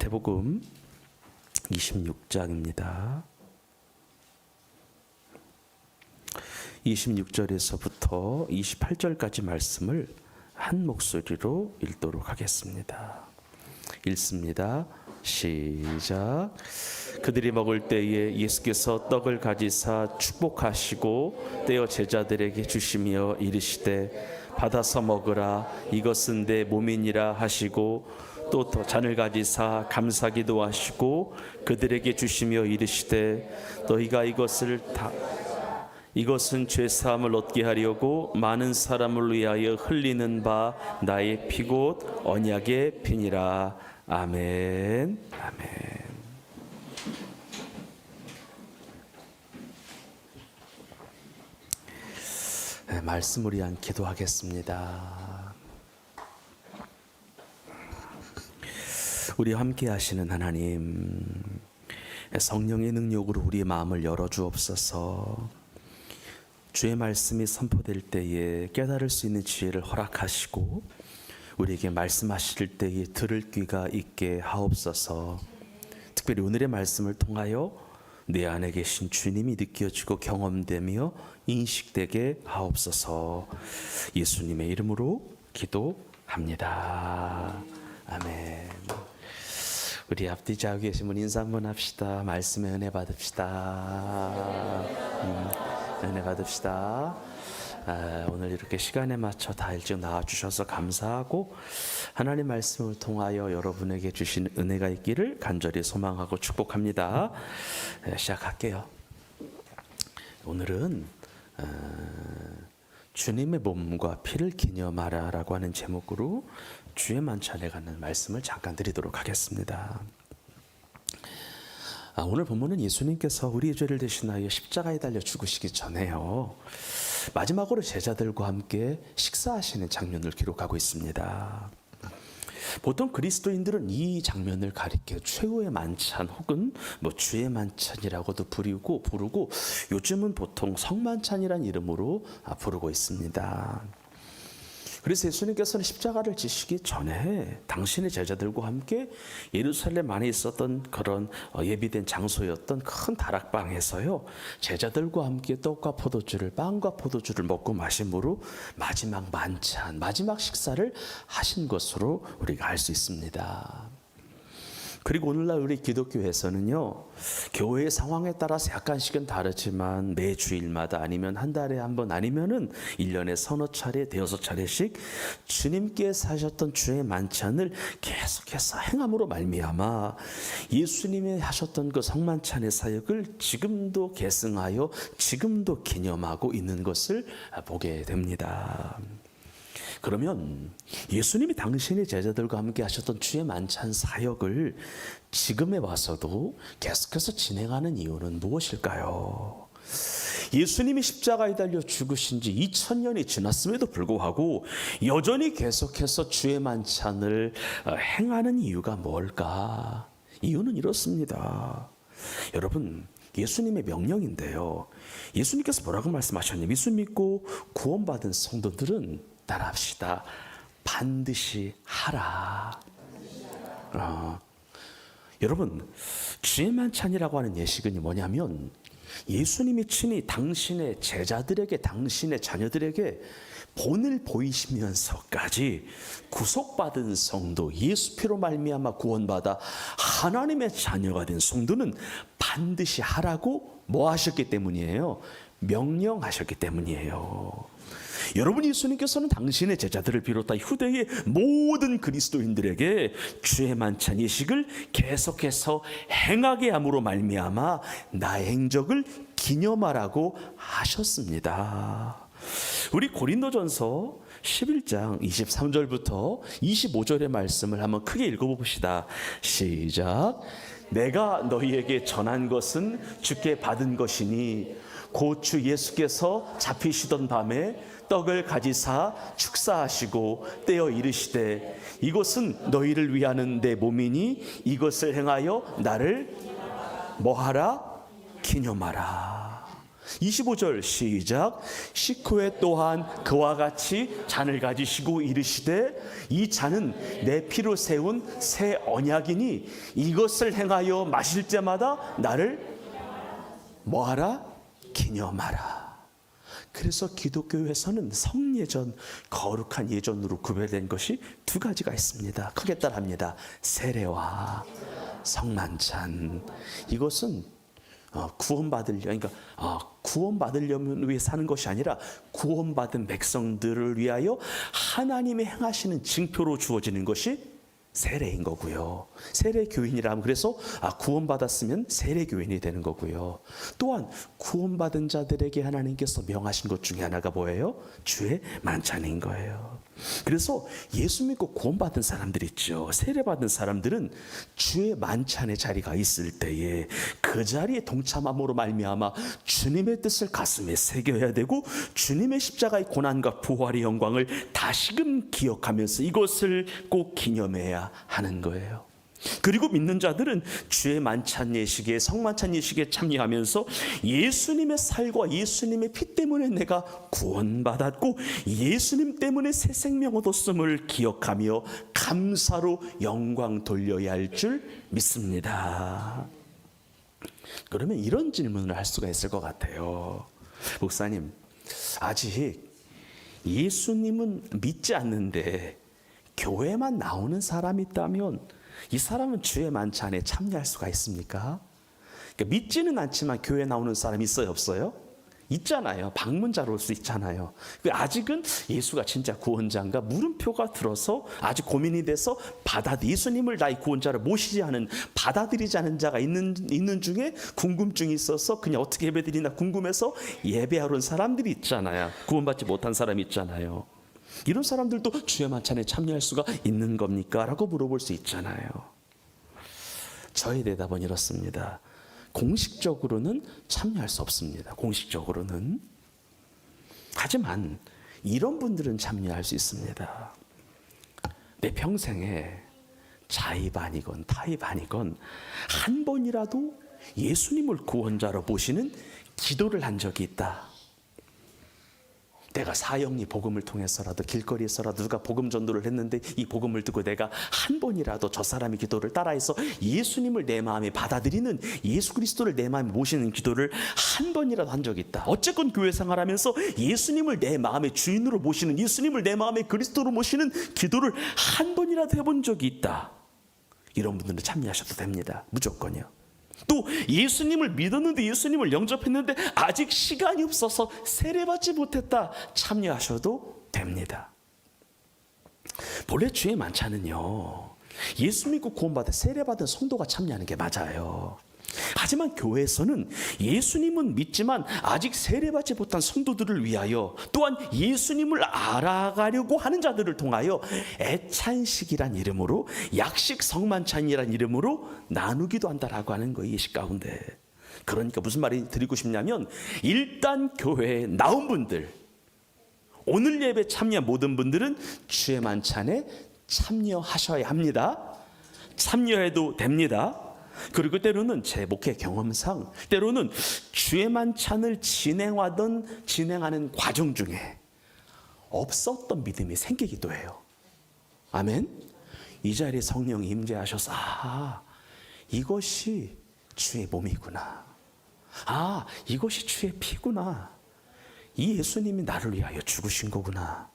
마태복음 26장입니다. 26절에서부터 28절까지 말씀을 한 목소리로 읽도록 하겠습니다. 읽습니다. 시작. 그들이 먹을 때에 예수께서 떡을 가지사 축복하시고 떼어 제자들에게 주시며 이르시되 받아서 먹으라 이것은 내 몸이니라 하시고 또더 잔을 가지사 감사기도 하시고 그들에게 주시며 이르시되 너희가 이것을 다 이것은 죄 사함을 얻게 하려고 많은 사람을 위하여 흘리는 바 나의 피곧 언약의 피니라. 아멘. 아멘. 네, 말씀을 위한 기도하겠습니다. 우리 함께 하시는 하나님 성령의 능력으로 우리의 마음을 열어 주옵소서. 주의 말씀이 선포될 때에 깨달을 수 있는 지혜를 허락하시고 우리에게 말씀하실 때에 들을 귀가 있게 하옵소서. 특별히 오늘의 말씀을 통하여 내 안에 계신 주님이 느껴지고 경험되며 인식되게 하옵소서. 예수님의 이름으로 기도합니다. 아멘. 우리 앞뒤 좌우 계신 분 인사 한번 합시다. 말씀의 은혜 받읍시다. 음, 은혜 받읍시다. 아, 오늘 이렇게 시간에 맞춰 다 일찍 나와주셔서 감사하고 하나님 말씀을 통하여 여러분에게 주신 은혜가 있기를 간절히 소망하고 축복합니다. 네, 시작할게요. 오늘은 어, 주님의 몸과 피를 기념하라라고 하는 제목으로 주의 만찬에 관한 말씀을 잠깐 드리도록 하겠습니다. 아, 오늘 본문은 예수님께서 우리의 죄를 대신하여 십자가에 달려 죽으시기 전에요. 마지막으로 제자들과 함께 식사하시는 장면을 기록하고 있습니다. 보통 그리스도인들은 이 장면을 가리켜 최후의 만찬 혹은 뭐 주의 만찬이라고도 부르고 부르고 요즘은 보통 성만찬이란 이름으로 아, 부르고 있습니다. 그래서 예수님께서는 십자가를 지시기 전에 당신의 제자들과 함께 예루살렘 안에 있었던 그런 어, 예비된 장소였던 큰 다락방에서요 제자들과 함께 떡과 포도주를 빵과 포도주를 먹고 마심으로 마지막 만찬 마지막 식사를 하신 것으로 우리가 알 수 있습니다. 그리고 오늘날 우리 기독교에서는요, 교회 상황에 따라서 약간씩은 다르지만 매 주일마다 아니면 한 달에 한 번 아니면은 1년에 서너 차례, 대여섯 차례씩 주님께서 하셨던 주의 만찬을 계속해서 행함으로 말미암아 예수님이 하셨던 그 성만찬의 사역을 지금도 계승하여 지금도 기념하고 있는 것을 보게 됩니다. 그러면 예수님이 당신의 제자들과 함께 하셨던 주의 만찬 사역을 지금에 와서도 계속해서 진행하는 이유는 무엇일까요? 예수님이 십자가에 달려 죽으신 지 2000년이 지났음에도 불구하고 여전히 계속해서 주의 만찬을 어, 행하는 이유가 뭘까? 이유는 이렇습니다. 여러분, 예수님의 명령인데요. 예수님께서 뭐라고 말씀하셨냐면 예수 믿고 구원받은 성도들은 따라합시다. 반드시 하라. 어. 여러분, 주의 만찬이라고 하는 예식은 뭐냐면 예수님이 친히 당신의 제자들에게, 당신의 자녀들에게 본을 보이시면서까지 구속받은 성도, 예수 피로 말미암아 구원받아 하나님의 자녀가 된 성도는 반드시 하라고 뭐 하셨기 때문이에요? 명령하셨기 때문이에요. 여러분 예수님께서는 당신의 제자들을 비롯한 후대의 모든 그리스도인들에게 주의 만찬 예식을 계속해서 행하게 함으로 말미암아 나의 행적을 기념하라고 하셨습니다. 우리 고린도전서 11장 23절부터 25절의 말씀을 한번 크게 읽어봅시다. 시작. 내가 너희에게 전한 것은 주께 받은 것이니 곧주 예수께서 잡히시던 밤에 떡을 가지사 축사하시고 떼어 이르시되 이것은 너희를 위하는 내 몸이니 이것을 행하여 나를 뭐하라 기념하라. 25절 시작. 식후에 또한 그와 같이 잔을 가지시고 이르시되 이 잔은 내 피로 세운 새 언약이니 이것을 행하여 마실 때마다 나를 뭐하라? 기념하라. 그래서 기독교에서는 성예전 거룩한 예전으로 구별된 것이 두 가지가 있습니다. 크게 따라합니다. 세례와 성만찬. 이것은 어, 구원받으려 그러니까 어, 구원받으려면 위해 사는 것이 아니라 구원받은 백성들을 위하여 하나님이 행하시는 징표로 주어지는 것이 세례인 거고요. 세례 교인이라면 그래서 아, 구원받았으면 세례 교인이 되는 거고요. 또한 구원받은 자들에게 하나님께서 명하신 것 중에 하나가 뭐예요? 주의 만찬인 거예요. 그래서 예수 믿고 구원받은 사람들 있죠. 세례받은 사람들은 주의 만찬의 자리가 있을 때에 그 자리에 동참함으로 말미암아 주님의 뜻을 가슴에 새겨야 되고 주님의 십자가의 고난과 부활의 영광을 다시금 기억하면서 이것을 꼭 기념해야 하는 거예요. 그리고 믿는 자들은 주의 만찬 예식에 성만찬 예식에 참여하면서 예수님의 살과 예수님의 피 때문에 내가 구원받았고 예수님 때문에 새 생명 얻었음을 기억하며 감사로 영광 돌려야 할 줄 믿습니다. 그러면 이런 질문을 할 수가 있을 것 같아요. 목사님, 아직 예수님은 믿지 않는데 교회만 나오는 사람이 있다면 이 사람은 주의 만찬에 참여할 수가 있습니까? 그러니까 믿지는 않지만 교회 나오는 사람 있어요, 없어요? 있잖아요. 방문자로 올 수 있잖아요. 그 아직은 예수가 진짜 구원자인가 물음표가 들어서 아직 고민이 돼서 받아 예수님을 나의 구원자를 모시지 않은 받아들이지 않은 자가 있는 있는 중에 궁금증이 있어서 그냥 어떻게 예배드리나 궁금해서 예배하러 온 사람들이 있잖아요. 구원받지 못한 사람이 있잖아요. 이런 사람들도 주의 만찬에 참여할 수가 있는 겁니까? 라고 물어볼 수 있잖아요. 저의 대답은 이렇습니다. 공식적으로는 참여할 수 없습니다. 공식적으로는. 하지만 이런 분들은 참여할 수 있습니다. 내 평생에 자입 아니건 타입 아니건 한 번이라도 예수님을 구원자로 보시는 기도를 한 적이 있다. 내가 사형리 복음을 통해서라도 길거리에서라도 누가 복음 전도를 했는데 이 복음을 듣고 내가 한 번이라도 저 사람의 기도를 따라해서 예수님을 내 마음에 받아들이는 예수 그리스도를 내 마음에 모시는 기도를 한 번이라도 한 적이 있다. 어쨌건 교회 생활하면서 예수님을 내 마음의 주인으로 모시는 예수님을 내 마음의 그리스도로 모시는 기도를 한 번이라도 해본 적이 있다. 이런 분들은 참여하셔도 됩니다. 무조건요. 또 예수님을 믿었는데 예수님을 영접했는데 아직 시간이 없어서 세례받지 못했다 참여하셔도 됩니다. 본래 주의 만찬은요 예수 믿고 구원받아 세례받은 성도가 참여하는 게 맞아요. 하지만 교회에서는 예수님은 믿지만 아직 세례받지 못한 성도들을 위하여 또한 예수님을 알아가려고 하는 자들을 통하여 애찬식이란 이름으로 약식 성만찬이란 이름으로 나누기도 한다라고 하는 거예요. 예식 가운데. 그러니까 무슨 말이 드리고 싶냐면 일단 교회에 나온 분들 오늘 예배 참여 모든 분들은 주의 만찬에 참여하셔야 합니다. 참여해도 됩니다. 그리고 때로는 제 목회 경험상 때로는 주의 만찬을 진행하던 진행하는 과정 중에 없었던 믿음이 생기기도 해요. 아멘. 이 자리에 성령이 임재하셔서 아 이것이 주의 몸이구나. 아 이것이 주의 피구나. 이 예수님이 나를 위하여 죽으신 거구나.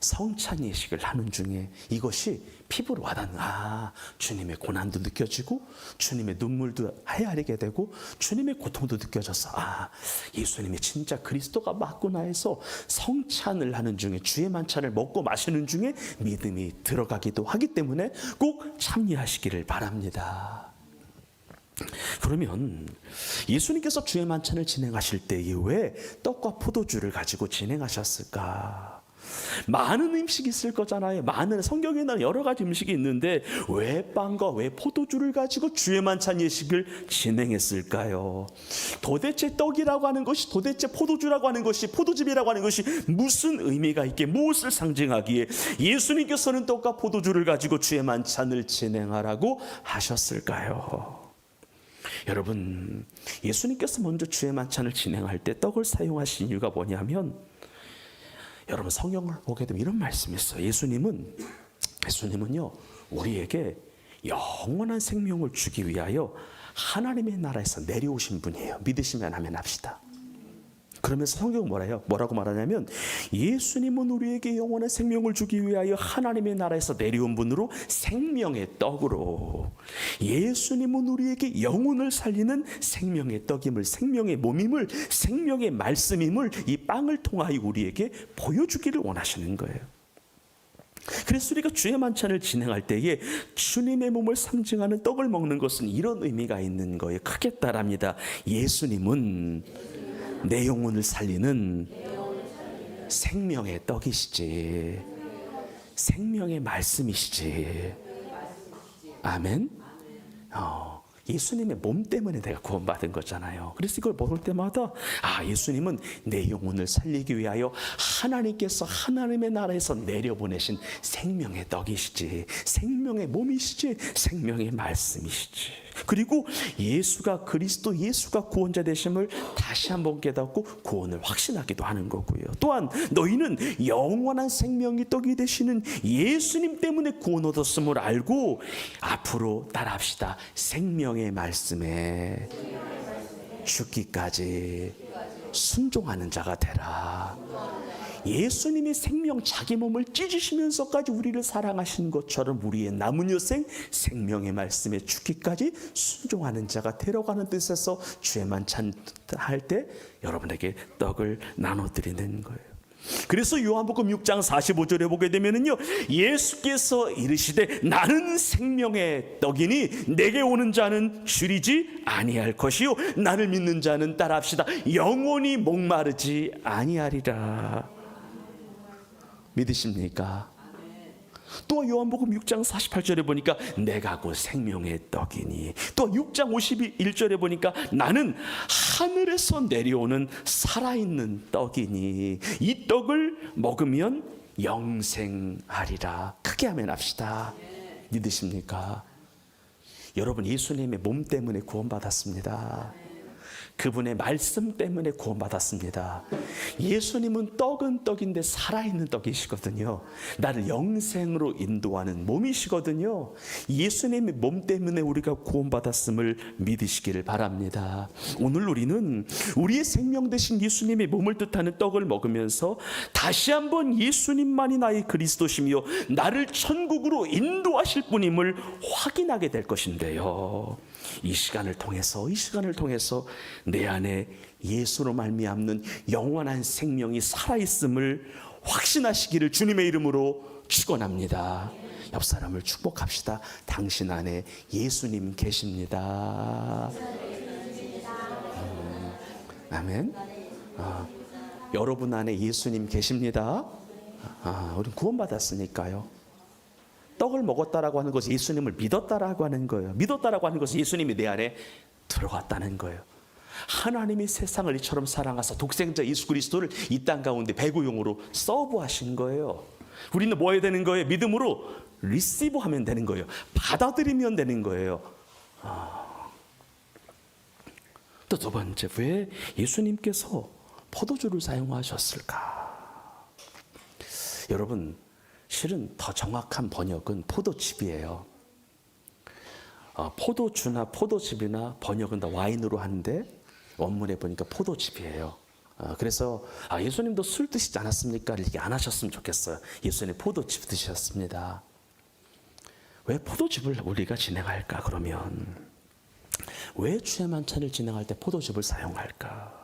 성찬 예식을 하는 중에 이것이 피부로 와닿는 아 주님의 고난도 느껴지고 주님의 눈물도 헤아리게 되고 주님의 고통도 느껴져서 아 예수님이 진짜 그리스도가 맞구나 해서 성찬을 하는 중에 주의 만찬을 먹고 마시는 중에 믿음이 들어가기도 하기 때문에 꼭 참여하시기를 바랍니다. 그러면 예수님께서 주의 만찬을 진행하실 때에 왜 떡과 포도주를 가지고 진행하셨을까? 많은 음식이 있을 거잖아요. 많은 성경에는 여러 가지 음식이 있는데 왜 빵과 왜 포도주를 가지고 주의 만찬 예식을 진행했을까요? 도대체 떡이라고 하는 것이 도대체 포도주라고 하는 것이 포도즙이라고 하는 것이 무슨 의미가 있게 무엇을 상징하기에 예수님께서는 떡과 포도주를 가지고 주의 만찬을 진행하라고 하셨을까요? 여러분, 예수님께서 먼저 주의 만찬을 진행할 때 떡을 사용하신 이유가 뭐냐면 여러분 성경을 보게 되면 이런 말씀이 있어요. 예수님은 예수님은요 우리에게 영원한 생명을 주기 위하여 하나님의 나라에서 내려오신 분이에요. 믿으시면 하면 합시다. 그러면서 성경은 뭐라요? 뭐라고 말하냐면 예수님은 우리에게 영원한 생명을 주기 위하여 하나님의 나라에서 내려온 분으로 생명의 떡으로 예수님은 우리에게 영혼을 살리는 생명의 떡임을 생명의 몸임을 생명의 말씀임을 이 빵을 통하여 우리에게 보여주기를 원하시는 거예요. 그래서 우리가 주의 만찬을 진행할 때에 주님의 몸을 상징하는 떡을 먹는 것은 이런 의미가 있는 거예요. 크게 따라합니다. 예수님은 내 영혼을 살리는 생명의 떡이시지. 생명의 말씀이시지. 아멘. 어, 예수님의 몸 때문에 내가 구원받은 거잖아요. 그래서 이걸 먹을 때마다 아 예수님은 내 영혼을 살리기 위하여 하나님께서 하나님의 나라에서 내려보내신 생명의 떡이시지, 생명의 몸이시지, 생명의 말씀이시지. 그리고 예수가 그리스도 예수가 구원자 되심을 다시 한번 깨닫고 구원을 확신하기도 하는 거고요. 또한 너희는 영원한 생명이 떡이 되시는 예수님 때문에 구원 얻었음을 알고 앞으로 따라합시다. 생명의 말씀에 죽기까지 순종하는 자가 되라. 예수님이 생명 자기 몸을 찢으시면서까지 우리를 사랑하신 것처럼 우리의 남은 여생 생명의 말씀에 죽기까지 순종하는 자가 되려가는 뜻에서 주의 만찬 할 때 여러분에게 떡을 나눠 드리는 거예요. 그래서 요한복음 6장 45절에 보게 되면은요. 예수께서 이르시되 나는 생명의 떡이니 내게 오는 자는 줄이지 아니할 것이요 나를 믿는 자는 따라합시다. 영원히 목마르지 아니하리라. 믿으십니까? 또 요한복음 6장 48절에 보니까 내가 곧 생명의 떡이니. 또 6장 51절에 보니까 나는 하늘에서 내려오는 살아있는 떡이니. 이 떡을 먹으면 영생하리라. 크게 하면 합시다. 믿으십니까? 여러분 예수님의 몸 때문에 구원받았습니다 그분의 말씀 때문에 구원받았습니다. 예수님은 떡은 떡인데 살아있는 떡이시거든요. 나를 영생으로 인도하는 몸이시거든요. 예수님의 몸 때문에 우리가 구원받았음을 믿으시기를 바랍니다. 오늘 우리는 우리의 생명 되신 예수님의 몸을 뜻하는 떡을 먹으면서 다시 한번 예수님만이 나의 그리스도시며 나를 천국으로 인도하실 분임을 확인하게 될 것인데요. 이 시간을 통해서 이 시간을 통해서 내 안에 예수로 말미암는 영원한 생명이 살아 있음을 확신하시기를 주님의 이름으로 축원합니다. 옆 사람을 축복합시다. 당신 안에 예수님 계십니다. 음, 아멘. 아, 여러분 안에 예수님 계십니다. 아, 우리 구원받았으니까요. 떡을 먹었다라고 하는 것은 예수님을 믿었다라고 하는 거예요. 믿었다라고 하는 것은 예수님이 내 안에 들어갔다는 거예요. 하나님이 세상을 이처럼 사랑하사 독생자 예수 그리스도를 이 땅 가운데 배구용으로 서브하신 거예요. 우리는 뭐 해야 되는 거예요? 믿음으로 리시브 하면 되는 거예요. 받아들이면 되는 거예요. 아. 또두 번째, 왜 예수님께서 포도주를 사용하셨을까? 여러분, 실은 더 정확한 번역은 포도즙이에요. 어, 포도주나 포도즙이나 번역은 다 와인으로 하는데 원문에 보니까 포도즙이에요. 어, 그래서 아, 예수님도 술 드시지 않았습니까? 이렇게 안 하셨으면 좋겠어요. 예수님 포도즙 드셨습니다. 왜 포도즙을 우리가 진행할까? 그러면 왜 주의 만찬을 진행할 때 포도즙을 사용할까?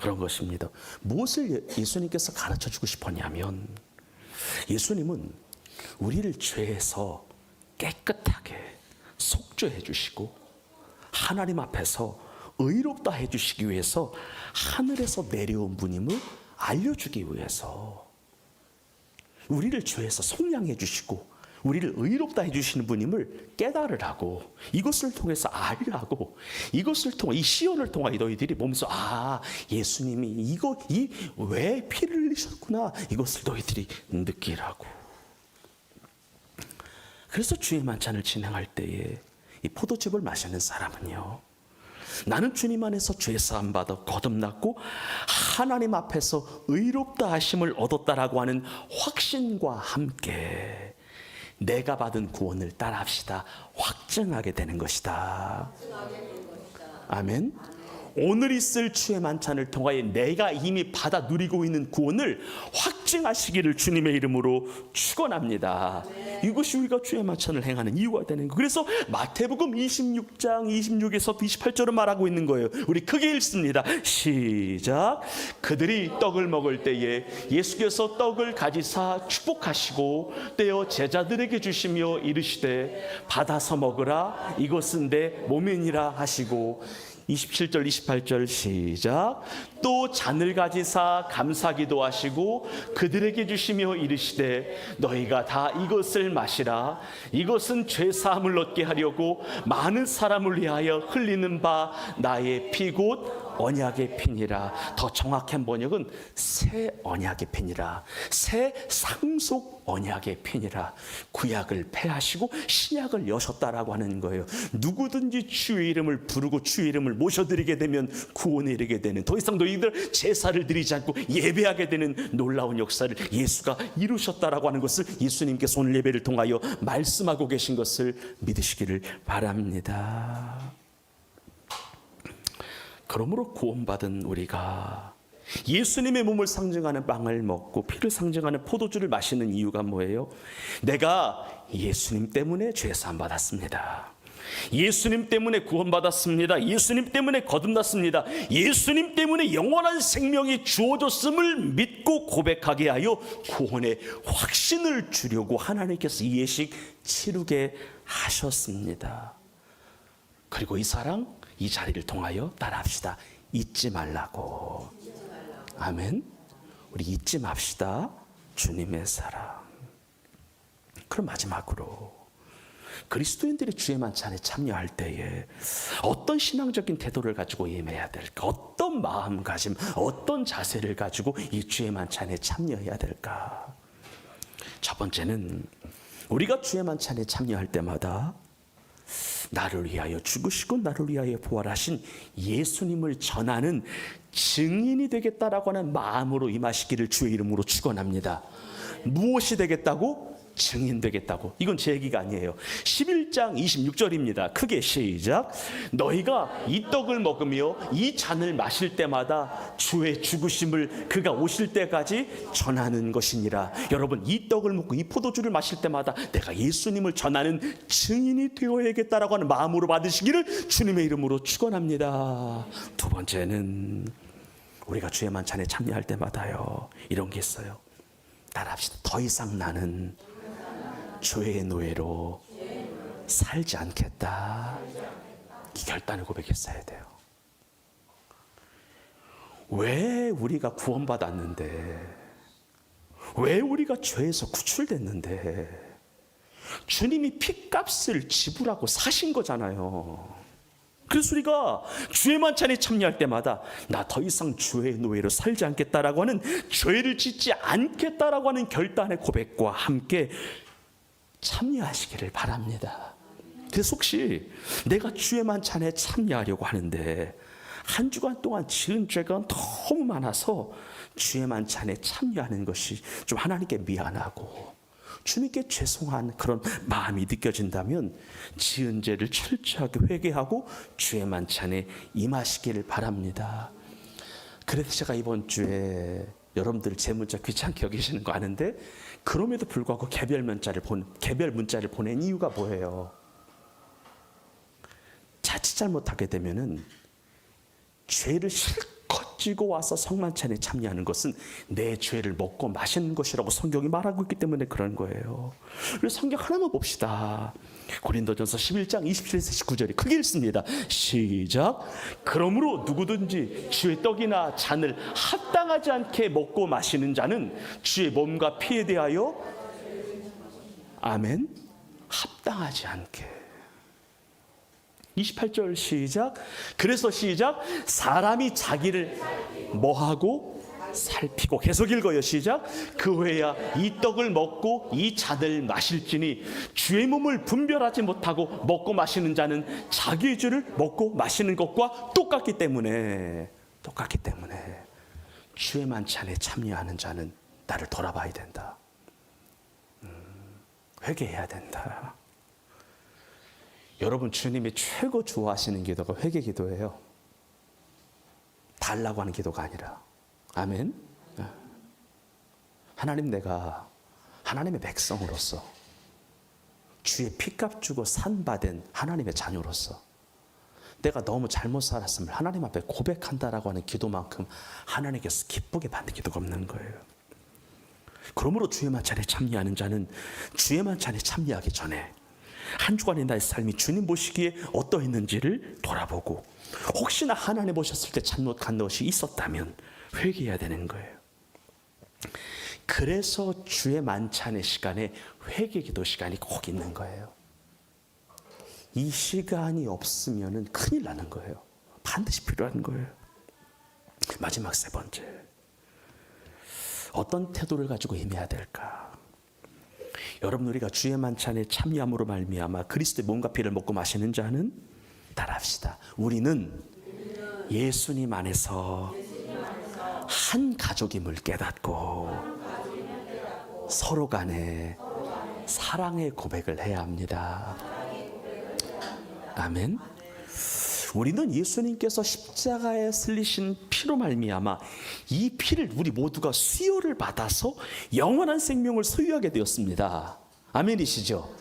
그런 것입니다. 무엇을 예- 예수님께서 가르쳐 주고 싶었냐면 예수님은 우리를 죄에서 깨끗하게 속죄해 주시고 하나님 앞에서 의롭다 해 주시기 위해서 하늘에서 내려온 분임을 알려주기 위해서 우리를 죄에서 속량해 주시고 우리를 의롭다 해 주시는 분임을 깨달으라고 이것을 통해서 알라고 이것을 통해 이 시연을 통해 너희들이 몸소 아 예수님이 이거 이 왜 피를 흘리셨구나 이것을 너희들이 느끼라고. 그래서 주의 만찬을 진행할 때에 이 포도즙을 마시는 사람은요 나는 주님 안에서 죄 사함 받아 거듭났고 하나님 앞에서 의롭다 하심을 얻었다라고 하는 확신과 함께 내가 받은 구원을 따라합시다. 확증하게 되는 것이다. 아멘. 오늘 있을 주의 만찬을 통하여 내가 이미 받아 누리고 있는 구원을 확증하시기를 주님의 이름으로 축원합니다. 이것이 우리가 주의 만찬을 행하는 이유가 되는 거. 그래서 마태복음 26장 26에서 28절을 말하고 있는 거예요. 우리 크게 읽습니다. 시작. 그들이 떡을 먹을 때에 예수께서 떡을 가지사 축복하시고 떼어 제자들에게 주시며 이르시되 받아서 먹으라 이것은 내 몸이니라 하시고 27절 28절 시작. 또 잔을 가지사 감사기도 하시고 그들에게 주시며 이르시되 너희가 다 이것을 마시라. 이것은 죄 사함을 얻게 하려고 많은 사람을 위하여 흘리는 바 나의 피곧 언약의 피니라 더 정확한 번역은 새 언약의 피니라 새 상속 언약의 피니라 구약을 폐하시고 신약을 여셨다라고 하는 거예요 누구든지 주의 이름을 부르고 주의 이름을 모셔드리게 되면 구원에 이르게 되는 더 이상 너희들 제사를 드리지 않고 예배하게 되는 놀라운 역사를 예수가 이루셨다라고 하는 것을 예수님께서 오늘 예배를 통하여 말씀하고 계신 것을 믿으시기를 바랍니다. 그러므로 구원받은 우리가 예수님의 몸을 상징하는 빵을 먹고 피를 상징하는 포도주를 마시는 이유가 뭐예요? 내가 예수님 때문에 죄사함 받았습니다. 예수님 때문에 구원받았습니다. 예수님 때문에 거듭났습니다. 예수님 때문에 영원한 생명이 주어졌음을 믿고 고백하게 하여 구원의 확신을 주려고 하나님께서 이 예식 치르게 하셨습니다. 그리고 이 사랑, 이 자리를 통하여 따라합시다. 잊지 말라고. 아멘. 우리 잊지 맙시다. 주님의 사랑. 그럼 마지막으로 그리스도인들이 주의 만찬에 참여할 때에 어떤 신앙적인 태도를 가지고 임해야 될까? 어떤 마음가짐, 어떤 자세를 가지고 이 주의 만찬에 참여해야 될까? 첫 번째는 우리가 주의 만찬에 참여할 때마다 나를 위하여 죽으시고 나를 위하여 부활하신 예수님을 전하는 증인이 되겠다라고 하는 마음으로 임하시기를 주의 이름으로 축원합니다. 무엇이 되겠다고? 증인 되겠다고. 이건 제 얘기가 아니에요. 11장 26절입니다. 크게 시작. 너희가 이 떡을 먹으며 이 잔을 마실 때마다 주의 죽으심을 그가 오실 때까지 전하는 것이니라. 여러분, 이 떡을 먹고 이 포도주를 마실 때마다 내가 예수님을 전하는 증인이 되어야겠다라고 하는 마음으로 받으시기를 주님의 이름으로 축원합니다. 두 번째는 우리가 주의 만찬에 참여할 때마다요. 이런 게 있어요. 따라합시다. 더 이상 나는 죄의 노예로 살지 않겠다. 이 결단을 고백했어야 돼요. 왜 우리가 구원받았는데, 왜 우리가 죄에서 구출됐는데, 주님이 피값을 지불하고 사신 거잖아요. 그래서 우리가 주의 만찬에 참여할 때마다 나 더 이상 주의 노예로 살지 않겠다라고 하는 죄를 짓지 않겠다라고 하는 결단의 고백과 함께 참여하시기를 바랍니다. 그래서 혹시 내가 주의 만찬에 참여하려고 하는데 한 주간 동안 지은 죄가 너무 많아서 주의 만찬에 참여하는 것이 좀 하나님께 미안하고 주님께 죄송한 그런 마음이 느껴진다면 지은 죄를 철저하게 회개하고 주의 만찬에 임하시기를 바랍니다. 그래서 제가 이번 주에 여러분들 제 문자 귀찮게 여기시는 거 아는데 그럼에도 불구하고 개별 문자를 본 개별 문자를 보낸 이유가 뭐예요? 자칫 잘못하게 되면은 죄를 실컷 지고 와서 성만찬에 참여하는 것은 내 죄를 먹고 마시는 것이라고 성경이 말하고 있기 때문에 그런 거예요. 그래서 성경 하나만 봅시다. 고린도전서 11장 27에서 19절이 크게 읽습니다. 시작. 그러므로 누구든지 주의 떡이나 잔을 합당하지 않게 먹고 마시는 자는 주의 몸과 피에 대하여 아멘. 합당하지 않게. 28절 시작. 그래서 시작. 사람이 자기를 뭐하고 살피고 계속 읽어요 시작 그 후에야 이 떡을 먹고 이 잔을 마실지니 주의 몸을 분별하지 못하고 먹고 마시는 자는 자기의 죄를 먹고 마시는 것과 똑같기 때문에 똑같기 때문에 주의 만찬에 참여하는 자는 나를 돌아봐야 된다 음, 회개해야 된다 여러분 주님이 최고 좋아하시는 기도가 회개 기도예요 달라고 하는 기도가 아니라 아멘. 네. 하나님 내가 하나님의 백성으로서 주의 피값 주고 산 받은 하나님의 자녀로서 내가 너무 잘못 살았음을 하나님 앞에 고백한다라고 하는 기도만큼 하나님께서 기쁘게 받는 기도가 없는 거예요. 그러므로 주의 만찬에 참여하는 자는 주의 만찬에 참여하기 전에 한 주간의 나의 삶이 주님 보시기에 어떠했는지를 돌아보고 혹시나 하나님 보셨을 때 잘못한 것이 있었다면 회개해야 되는 거예요. 그래서 주의 만찬의 시간에 회개 기도 시간이 꼭 있는 거예요. 이 시간이 없으면 큰일 나는 거예요. 반드시 필요한 거예요. 마지막 세 번째. 어떤 태도를 가지고 임해야 될까? 여러분 우리가 주의 만찬에 참여함으로 말미암아 그리스도의 몸과 피를 먹고 마시는 자는 따라합시다. 우리는 예수님 안에서 한 가족임을 깨닫고 서로 간에 사랑의 고백을 해야 합니다. 아멘. 우리는 예수님께서 십자가에 슬리신 피로 말미암아 이 피를 우리 모두가 수요를 받아서 영원한 생명을 소유하게 되었습니다. 아멘이시죠?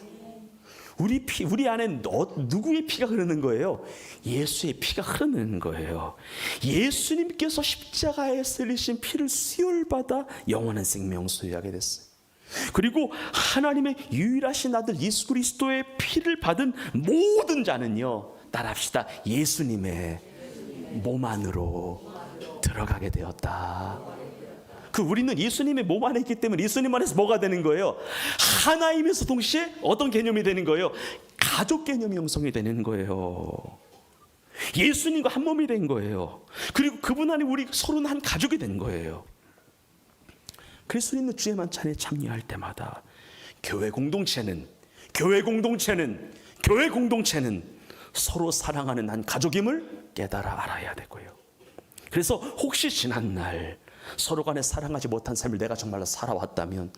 우리 피, 우리 안에 어, 누구의 피가 흐르는 거예요? 예수의 피가 흐르는 거예요. 예수님께서 십자가에 슬리신 피를 수혈받아 영원한 생명 소유하게 됐어요. 그리고 하나님의 유일하신 아들 예수 그리스도의 피를 받은 모든 자는요, 따라합시다. 예수님의 몸 안으로 들어가게 되었다. 그 우리는 예수님의 몸 안에 있기 때문에 예수님 안에서 뭐가 되는 거예요? 하나이면서 동시에 어떤 개념이 되는 거예요? 가족 개념이 형성이 되는 거예요. 예수님과 한 몸이 된 거예요. 그리고 그분 안에 우리 서로는 한 가족이 된 거예요. 그래서 우리는 주의 만찬에 참여할 때마다 교회 공동체는 교회 공동체는 교회 공동체는 서로 사랑하는 한 가족임을 깨달아 알아야 되고요. 그래서 혹시 지난 날 서로 간에 사랑하지 못한 삶을 내가 정말로 살아왔다면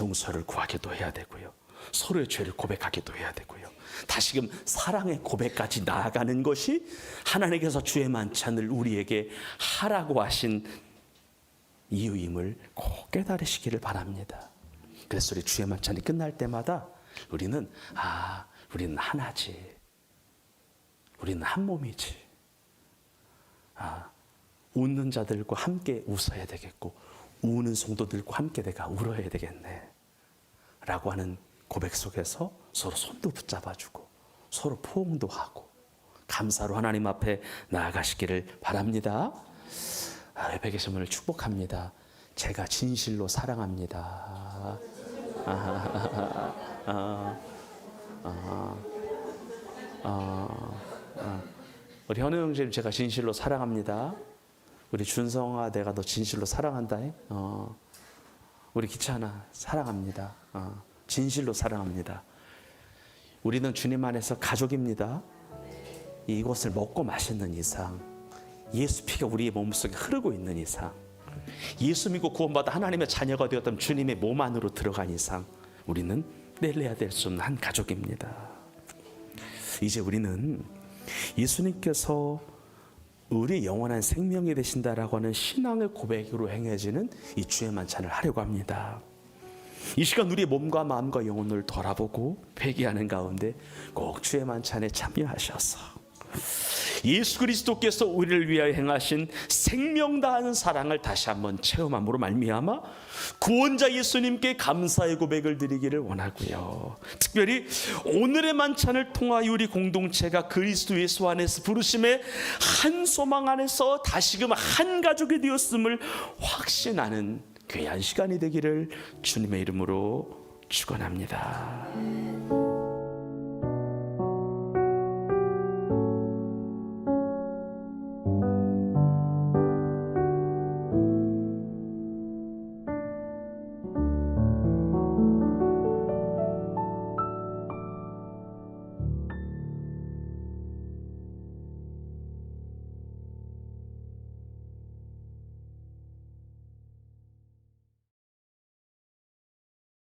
용서를 구하기도 해야 되고요. 서로의 죄를 고백하기도 해야 되고요. 다시금 사랑의 고백까지 나아가는 것이 하나님께서 주의 만찬을 우리에게 하라고 하신 이유임을 꼭 깨달으시기를 바랍니다. 그래서 우리 주의 만찬이 끝날 때마다 우리는 아, 우리는 하나지. 우리는 한 몸이지. 아, 웃는 자들과 함께 웃어야 되겠고 우는 성도들과 함께 내가 울어야 되겠네. 라고 하는 고백 속에서 서로 손도 붙잡아주고 서로 포옹도 하고 감사로 하나님 앞에 나아가시기를 바랍니다. 아, 옆에 계신 분을 축복합니다. 제가 진실로 사랑합니다. 아, 아, 아, 아, 아, 아. 우리 현우 형님 제가 진실로 사랑합니다. 우리 준성아 내가 너 진실로 사랑한다. 어. 우리 기차나 사랑합니다. 어. 진실로 사랑합니다. 우리는 주님 안에서 가족입니다. 이곳을 먹고 마시는 이상 예수 피가 우리의 몸속에 흐르고 있는 이상 예수 믿고 구원받아 하나님의 자녀가 되었던 주님의 몸 안으로 들어간 이상 우리는 뗄래야 될 수 없는 한 가족입니다. 이제 우리는 예수님께서 우리 영원한 생명이 되신다라고 하는 신앙의 고백으로 행해지는 이 주의 만찬을 하려고 합니다. 이 시간 우리의 몸과 마음과 영혼을 돌아보고 회개하는 가운데 꼭 주의 만찬에 참여하셔서 예수 그리스도께서 우리를 위하여 행하신 생명 다한 사랑을 다시 한번 체험함으로 말미암아 구원자 예수님께 감사의 고백을 드리기를 원하고요. 특별히 오늘의 만찬을 통하여 우리 공동체가 그리스도 예수 안에서 부르심의 한 소망 안에서 다시금 한 가족이 되었음을 확신하는 귀한 시간이 되기를 주님의 이름으로 축원합니다.